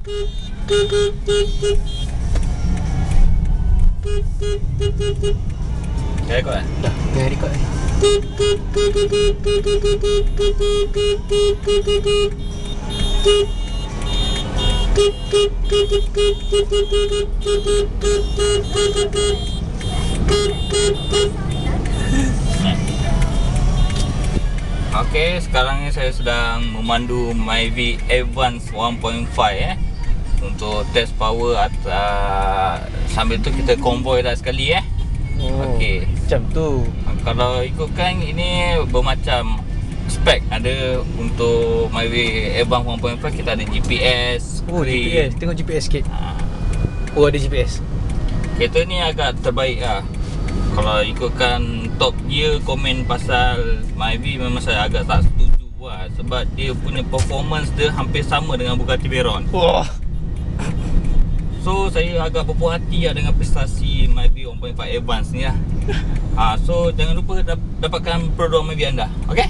Dah rekod? Dah, dah record ni. Okey, sekarang ni saya sedang memandu Myvi Advance 1.5 eh untuk test power atas sambil tu kita convoy dah sekali eh. Oh, Okey. Macam tu. Kalau ikutkan ini bermacam spek ada untuk Myvi Advance 1.5 kita ada GPS. Oh, screen. GPS. Tengok GPS sikit. Ha, Oh, ada GPS. kereta ni agak terbaik lah. Kalau ikutkan top gear komen pasal Myvi memang saya agak tak setuju lah sebab dia punya performance dia hampir sama dengan Bugatti Veyron. Wah. So saya agak berpuas hati lah dengan prestasi Myvi 1.5 Advance ni lah ha, So jangan lupa dap- dapatkan produk Myvi anda Okay?